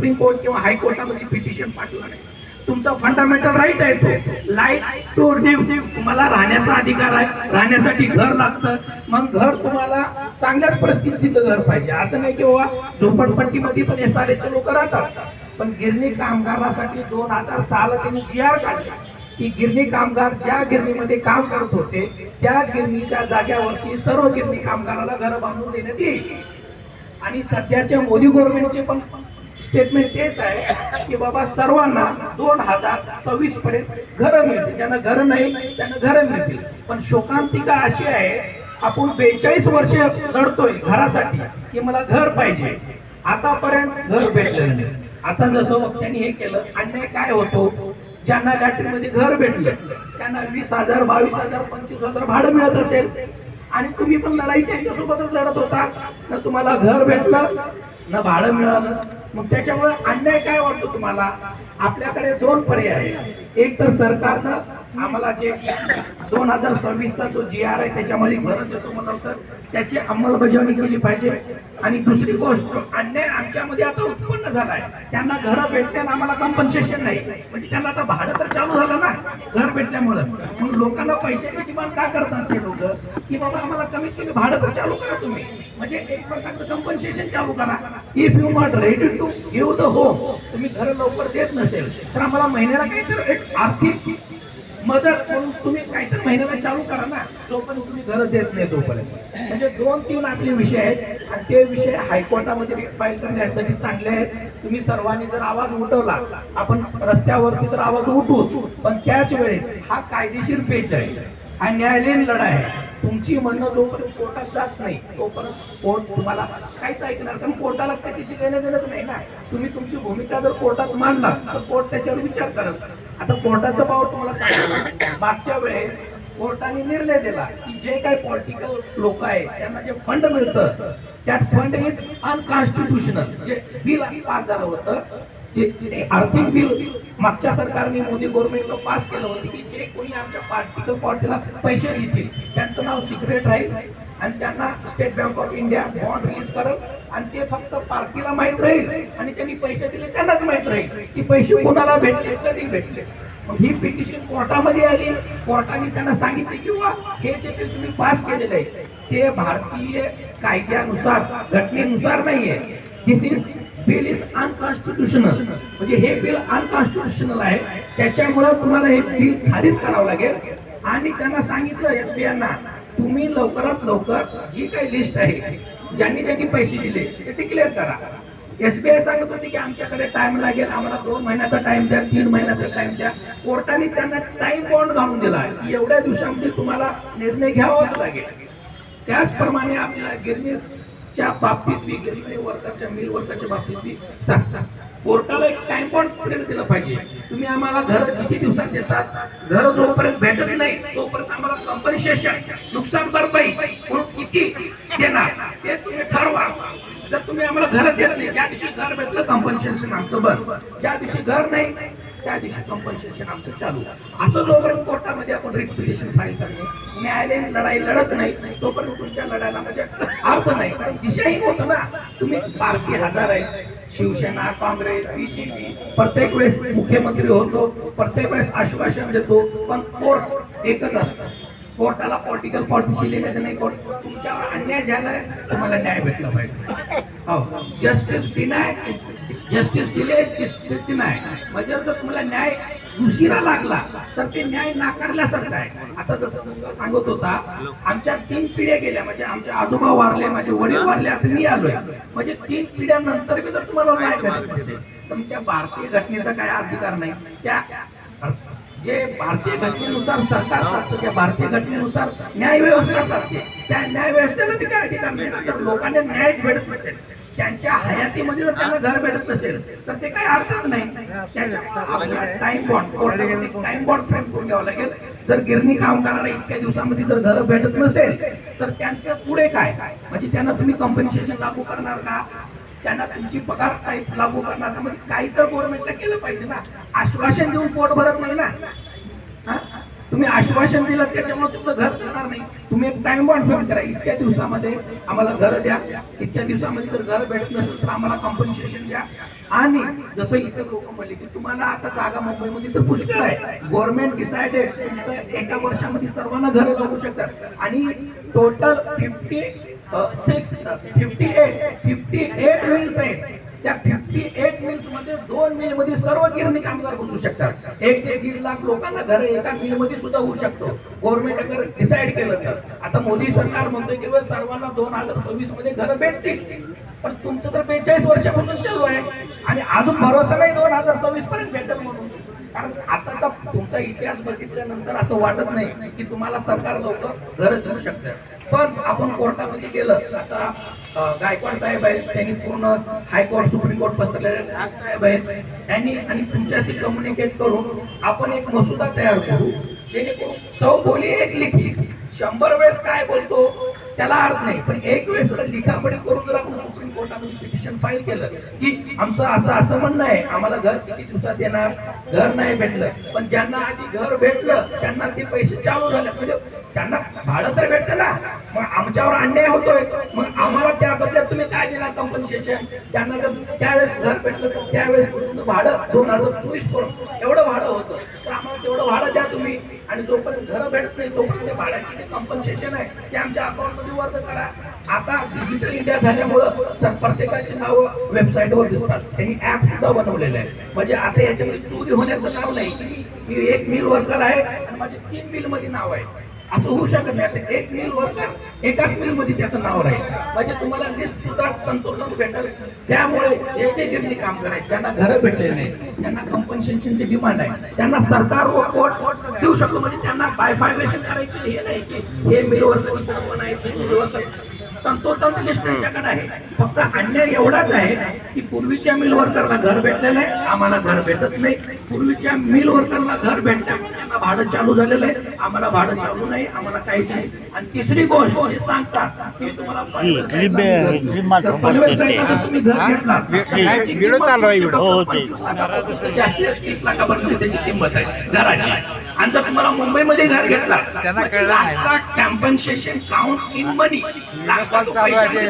Supreme court किंवा हायकोर्टामध्ये petition पाठवलं नाही तुमचा फंडामेंटल राईट आहे तो. लाइट टू लिव्ह तुम्हाला राहण्याचा अधिकार आहे. राहण्यासाठी घर लागतं. मग घर तुम्हाला चांगल्याच परिस्थितीचं घर पाहिजे. असं नाही की बाबा झोपडपट्टीमध्ये पण एस आर लोक राहतात. पण गिरणी कामगारासाठी दोन हजार सहाला त्यांनी जी आर काढला. की गिरणी कामगार ज्या गिरणीमध्ये काम करत होते त्या गिरणीच्या जाग्यावरती सर्व गिरणी कामगाराला घर बांधून देण्यात येईल. आणि सध्याच्या मोदी गव्हर्नमेंटचे पण स्टेटमेंट तेच आहे की बाबा सर्वांना दोन हजार सव्वीस पर्यंत घरं मिळतील. ज्यांना घरं नाही त्यांना घरं मिळतील. पण शोकांतिका अशी आहे आपण बेचाळीस वर्ष लढतोय घरासाठी की मला घर पाहिजे. आतापर्यंत घर भेटलं नाही. आता जसं त्यांनी हे केलं अन्याय काय होतो? ज्यांना गॅटरीमध्ये घर भेटलं त्यांना वीस हजार बावीस हजार पंचवीस हजार भाडं मिळत असेल. आणि तुम्ही पण लढाई त्यांच्यासोबतच लढत होता. ना तुम्हाला घर भेटलं ना भाडं मिळालं. मग त्याच्यामुळे अन्याय काय वाटतो तुम्हाला? आपल्याकडे दोन पर्याय आहेत. एक तर सरकारनं आम्हाला जे दोन हजार सव्वीसचा जो जी आर आहे त्याच्यामध्ये भरत देतो म्हणलं तर त्याची अंमलबजावणी केली पाहिजे. आणि दुसरी गोष्ट अन्याय आमच्यामध्ये आता उत्पन्न झाला आहे त्यांना घरं भेटल्यानं आम्हाला कम्पन्सेशन नाही. म्हणजे त्यांना आता भाडं तर चालू झालं ना घर भेटल्यामुळं. मग लोकांना पैशाची डिमांड का करतात ते लोक? की बाबा आम्हाला कमीत कमी भाडं तर चालू करा तुम्ही. म्हणजे एक प्रकारचं कॉम्पन्सेशन चालू करा. If you not ready to give the home तुम्ही घर लवकर देत नसेल तर आम्हाला महिन्याला काहीतरी आर्थिक मदत करून तुम्ही काहीतरी महिन्याला चालू करा ना. जोपर्यंत तुम्ही घर देत नाही तोपर्यंत. म्हणजे दोन तीन आपले विषय आहेत. आणि ते विषय हायकोर्टामध्ये फाईल करण्यासाठी चांगले आहेत. तुम्ही सर्वांनी जर आवाज उठवला आपण रस्त्यावरती तर आवाज उठवू. पण त्याच वेळेस हा कायदेशीर पेच आहे. हा न्यायालयीन लढा आहे. तुमची म्हणणं जोपर्यंत कोर्टात जात नाही तोपर्यंत कोर्ट तुम्हाला काहीच ऐकणार कारण कोर्टाला त्याच्याशी देणं देणंच नाही ना. तुम्ही तुमची भूमिका जर कोर्टात मांडला तर कोर्ट त्याच्यावर विचार करत. आता कोर्टाचा पावर तुम्हाला सांगतो. मागच्या वेळेस कोर्टाने निर्णय दिला की जे काही पॉलिटिकल लोक आहेत त्यांना जे फंड मिळतं त्यात फंड इज अनकॉन्स्टिट्युशनल जे बिल पास झालं होतं जे आर्थिक बिल मागच्या सरकारने मोदी गव्हर्नमेंटनं पास केलं होतं की जे कोणी आमच्या पॉलिटिकल पार्टीला पैसे देतील त्यांचं नाव सिक्रेट राहील. आणि त्यांना State Bank of India bond release करत आणि ते फक्त पार्टीला माहीत राहील आणि त्यांनी पैसे दिले त्यांनाच माहीत राहील. की पैसे कोणाला भेटले कधी भेटले. मग ही पिटिशन कोर्टामध्ये आली. कोर्टाने त्यांना सांगितले किंवा हे जे बिल तुम्ही पास केलेलं आहे. ते भारतीय कायद्यानुसार घटनेनुसार नाहीये. This is bill is unconstitutional म्हणजे हे बिल अनकॉन्स्टिट्युशनल आहे. त्याच्यामुळे तुम्हाला हे बिल खालीच करावं लागेल. आणि त्यांना सांगितलं एस बी यांना तुम्ही लवकरात लवकर जी काही लिस्ट आहे ज्यांनी ज्यांनी पैसे दिले ते डिक्लेअर करा. एसबीआय सांगत होती की आमच्याकडे टाइम लागेल आम्हाला दोन महिन्याचा टाइम द्या तीन महिन्याचा टाइम द्या. कोर्टाने त्यांना टाइम बॉन्ड घालून दिला एवढ्या दिवसामध्ये तुम्हाला निर्णय घ्यावाच लागेल. त्याचप्रमाणे आपल्या गिरणीच्या बाबतीत बी गिरणी वर्करच्या मिल वर्षाच्या बाबतीत बी सांगतात. कोर्टाला एक टाइम बॉन्ड पिरियड दिलं पाहिजे. तुम्ही आम्हाला घर किती दिवसात देतात? घर जोपर्यंत भेटत नाही तोपर्यंत आम्हाला कम्पन्सेशन नुकसान भरपाई म्हणून किती देणार ते तुम्ही ठरवा. जर तुम्ही आम्हाला घर देत नाही ज्या दिवशी घर भेटलं कम्पन्सेशन आमचं बंद. ज्या दिवशी घर नाही त्या दिवशी कम्पन्सेशन आमचं चालू. असं जोपर्यंत कोर्टामध्ये आपण रिक्सिटेशन फाईल करणे न्यायालयीन लढाई लढत नाही तोपर्यंत तुमच्या लढायला म्हणजे अर्थ नाही. कारण दिशाहीन होतं ना. तुम्ही पारखी हजार आहे. शिवसेना काँग्रेस बीजेपी प्रत्येक वेळेस मुख्यमंत्री होतो प्रत्येक वेळेस आश्वासन देतो पण कोर्ट एकच असतं. कोर्टाला पॉलिटिकल पॉलिसी लिहिण्याचं नाही कोर्ट? तुमच्यावर अन्याय झालाय तुम्हाला न्याय भेटला पाहिजे. हो. जस्टिस डिनाय जस्टिस दिले जस्टिस डिनाय म्हणजे जर तुम्हाला न्याय उशिरा लागला. तर ते न्याय नाकारल्यासारखं आहे. आता जसं सांगत होता आमच्या तीन पिढ्या गेल्या. म्हणजे आमच्या आजोबा वारले माझे वडील वारले आता मी आलोय. म्हणजे तीन पिढ्यानंतर मी जर तुम्हाला न्याय भेटत नसेल तर त्या भारतीय घटनेचा काय अधिकार नाही? त्या जे भारतीय घटनेनुसार सरकार चालतं त्या भारतीय घटनेनुसार न्याय व्यवस्था चालते. त्या न्याय व्यवस्थेला बी काय अधिकार नाही. तर लोकांना न्यायच भेटत नसेल त्यांच्या हयातीमध्ये जर त्यांना घर भेटत नसेल तर ते काही अर्थच नाही. त्याच्या time bond time bond frame करून घ्यावं लागेल. जर गिरणी काम करायला इतक्या दिवसामध्ये जर घर भेटत नसेल तर त्यांचं पुढे काय? म्हणजे त्यांना तुम्ही कॉम्पन्सेशन लागू करणार का? त्यांना तुमची पगार काही लागू करणार का? म्हणजे काही तर गव्हर्नमेंटला केलं पाहिजे ना. आश्वासन देऊन पोट भरत नाही ना. तुम्ही आश्वासन दिलं त्याच्यामुळे तुमचं घर जाणार नाही. तुम्ही एक टाइम बॉन्ड फिक्स करा. इतक्या दिवसामध्ये आम्हाला घर द्या. इतक्या दिवसामध्ये जर घर भेटत नसेल तर आम्हाला कॉम्पन्सेशन द्या. आणि जसं इथे लोक म्हणले की तुम्हाला आता जागा मुंबईमध्ये तर पुष्कळ आहे. गव्हर्नमेंट डिसाइडेड एका वर्षामध्ये सर्वांना घरं लागू शकतात. आणि total fifty six fifty eight fifty eight mills आहेत. त्या फिफ्टी एट मिल्समध्ये दोन मिलमध्ये सर्व गिरणी कामगार बसू शकतात. एक ते दीड लाख लोकांना घर एका मिलमध्ये सुद्धा होऊ शकतो. गव्हर्नमेंट अगर डिसाईड केलं तर. आता मोदी सरकार म्हणतोय की सर्वांना दोन हजार सव्वीसमध्ये घर भेटतील. पण तुमचं तर बेचाळीस वर्षापासून चालू आहे. आणि अजून भरोसा नाही दोन हजार सव्वीस पर्यंत भेटेल म्हणून. कारण आताचा तुमचा इतिहास बघितल्यानंतर असं वाटत नाही की तुम्हाला सरकार लवकर गरज देऊ शकतं पण आपण कोर्टामध्ये गेलं आता गायकवाड साहेब आहेत त्यांनी पूर्ण हायकोर्ट सुप्रीम कोर्ट पसरलेले नाग साहेब आहेत. त्यांनी आणि तुमच्याशी कम्युनिकेट करून आपण एक मसुदा तयार करू जेणेकरून सौ बोली एक लिखी. शंभर वेळेस काय बोलतो त्याला अर्थ नाही. पण एक वेळेस लिखापडी करून जर कोर्टामध्ये पिटिशन फाईल केलं की आमचं असं असं म्हणणं आहे. आम्हाला घर किती दिवसात येणार? घर नाही भेटलं. पण ज्यांना आधी घर भेटलं त्यांना ते पैसे चालू झाले. म्हणजे त्यांना भाडं तर भेटतं ना. मग आमच्यावर अन्याय होतोय. मग आम्हाला त्या बदल्यात तुम्ही काय दिला कॉम्पन्सेशन त्यांना जर त्यावेळेस घर भेटलं तर त्यावेळेस भाडं दोन हजार चोवीसपर्यंत एवढं भाडं होतं. तर आम्हाला तेवढं भाडं द्या तुम्ही. आणि जोपर्यंत घर भेटत नाही तोपर्यंत ते भाड्याची जे कॉम्पन्सेशन आहे ते आमच्या अकाउंटमध्ये वर्ग करा. आता डिजिटल इंडिया झाल्यामुळं तर प्रत्येकाची नावं वेबसाईटवर दिसतात. त्यांनी ऍप सुद्धा बनवलेलं आहे. म्हणजे आता याच्यामध्ये चोरी होण्याचं नाव नाही. मी एक मिल वर्कर आहे आणि माझे तीन मिलमध्ये नाव आहे. असं होऊ शकत नाही. आता एक मिल वर्कर एकाच मिलमध्ये त्याचं नाव राहील. म्हणजे तुम्हाला लिस्ट सुद्धा तंतोतंत भेटेल. त्यामुळे जे जे गिरणी काम करायचे त्यांना घरं भेटले नाही. त्यांना कंपन्सेशनची डिमांड आहे. त्यांना सरकार व कोर्ट देऊ शकतो. म्हणजे त्यांना बायफायवेशन करायचे हे नाही की हे मिल वर्कर पण आहे ते मिल वर्कर तंतोतंत लिस्ट त्यांच्याकडे आहे फक्त अन्याय एवढाच आहे की पूर्वीच्या मिल वर्करला घर भेटलेलं आहे आम्हाला घर भेटत नाही. पूर्वीच्या मिल वर्करला घर भेटल्यामुळे त्यांना भाडं चालू झालेलं आहे. आम्हाला भाडं चालू नाही आम्हाला काहीच नाही. आणि तिसरी गोष्ट हे सांगतात की तुम्हाला तुम्ही घर. हो, ते. 25 लाखापासून जास्तीत तीस लाखापर्यंत त्याची किंमत आहे घराची. आणि जर तुम्हाला मुंबईमध्ये घर घेतला. त्यांना कळलं. कॅम्पन्सेशन काउंट इन मनी चालू आहे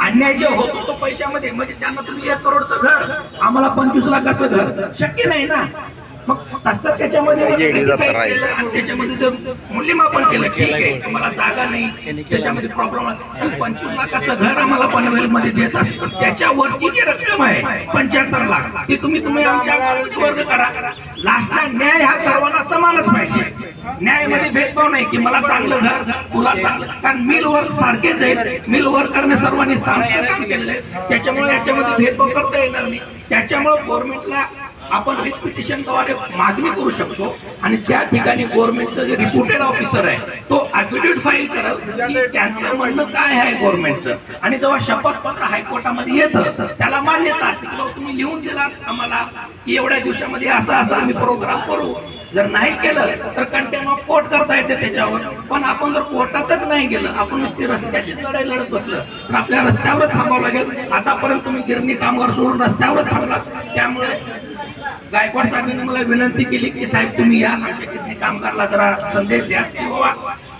अन्याय जे होतो तो पैशामध्ये म्हणजे त्यांना तुम्ही एक करोडचं घर आम्हाला पंचवीस लाखाचं घर शक्य नाही ना. मग तसंच त्याच्यामध्ये त्याच्यामध्ये जर मूल्यमापन केलं ठीक आहे. तुम्हाला जागा नाही. त्याच्यामध्ये प्रॉब्लेम आहे. पंचवीस लाखाचं घर आम्हाला पनवेल मध्ये देत असेल तर त्याच्यावरची जी रक्कम आहे पंच्याहत्तर लाख ती तुम्ही तुम्ही आमच्या वर्ग करा. लास्टला न्याय हा सर्वांना समानच पाहिजे. न्यायामध्ये भेदभाव नाही की मला चांगलं घर तुला चांगलं. कारण मिल वर्क सारखेच आहे मिल वर्करने सर्वांनी सारखं काम केलेलं आहे. त्याच्यामुळे याच्यामध्ये भेदभाव करता येणार नाही. त्याच्यामुळे गव्हर्नमेंटला आपण पिटिशनद्वारे मागणी करू शकतो. आणि त्या ठिकाणी गव्हर्नमेंटचं जे रिपोर्टेड ऑफिसर आहे तो ऍफिडेव्हिट फाईल करत त्यांचं म्हणणं काय आहे गव्हर्नमेंटचं आणि जेव्हा शपथपत्र हायकोर्टामध्ये येतं त्याला मान्यता असते तुम्ही लिहून दिलात आम्हाला की एवढ्या दिवसामध्ये असा असा आम्ही प्रोग्राम करू. जर नाही केलं तर कंटेमा ऑफ कोर्ट करता येते त्याच्यावर. पण आपण जर कोर्टातच नाही गेलं आपण नुसती रस्त्याची लढाई लढत बसलं तर आपल्या रस्त्यावर थांबावं लागेल. आतापर्यंत तुम्ही गिरणी कामगार सोडून रस्त्यावर थांबला त्यामुळे गायकवाड साहेबांनी मला विनंती केली की साहेब तुम्ही या आमच्या गिरणी कामगारला जरा संदेश द्या की बाबा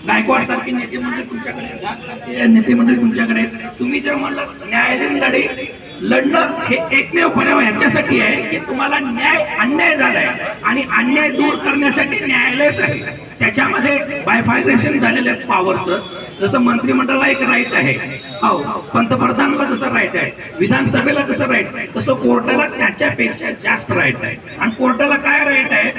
गायकवाड सारखी नेते मंडळी तुमच्याकडे नेते मंडळी तुमच्याकडे तुम्ही जर म्हणलं न्यायालयीन लढाई लढणं हे एकमेव पर्याव याच्यासाठी आहे की तुम्हाला न्याय अन्याय झालाय. आणि अन्याय दूर करण्यासाठी न्यायालयच आहे त्याच्यामध्ये बायफायग्रेशन झालेलं आहे पॉवरचं जसं मंत्रिमंडळाला एक राईट आहे. हो पंतप्रधानाला जसं राईट आहे. विधानसभेला जसं राईट आहे. तसं कोर्टाला त्याच्यापेक्षा जास्त राईट आहे. आणि कोर्टाला काय राईट आहे?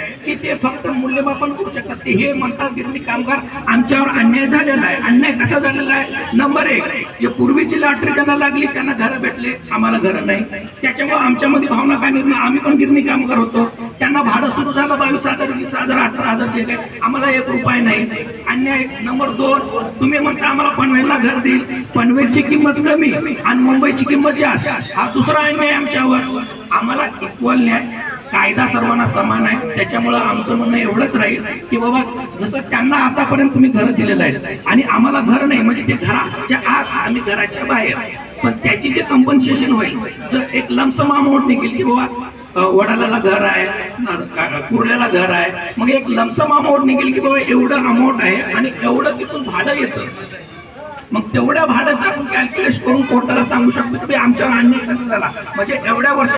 की ते फक्त मूल्यमापन करू शकतात ते हे म्हणतात गिरणी कामगार आमच्यावर अन्याय झालेला आहे. अन्याय कसा झालेला आहे? नंबर एक जे पूर्वीची लॉटरी त्यांना लागली त्यांना घरं भेटले. आम्हाला घरं नाही. त्याच्यामुळे आमच्यामध्ये भावना काय निर्माण? आम्ही पण गिरणी कामगार होतो. त्यांना भाडं सुरू झालं बावीस हजार वीस हजार अठरा हजार दिले आम्हाला एक रुपये नाही. अन्याय नंबर दोन तुम्ही म्हणता आम्हाला पनवेलला घर देईल. पनवेलची किंमत कमी आणि मुंबईची किंमत जास्त. हा दुसरा अन्याय आमच्यावर. आम्हाला इक्वल न्याय कायदा सर्वांना समान आहे. त्याच्यामुळं आमचं म्हणणं एवढंच राहील की बाबा जसं त्यांना आतापर्यंत तुम्ही घर दिलेलं आहे आणि आम्हाला घर नाही म्हणजे ते घराच्या आत आम्ही घराच्या बाहेर. पण त्याची जे कम्पन्सेशन होईल तर एक लमसम अमाऊंट निघेल की बाबा अ, घर आहे कुर्ल्याला घर आहे मग एक लमसम अमाऊंट निघेल की बाबा एवढं अमाऊंट आहे आणि एवढं तिथून भाडं येतं. मग तेवढ्या भाड्याचं आपण कॅल्क्युलेट करून कोर्टाला सांगू शकतो की आमच्या आमच्यावर झाला. म्हणजे एवढ्या वर्ष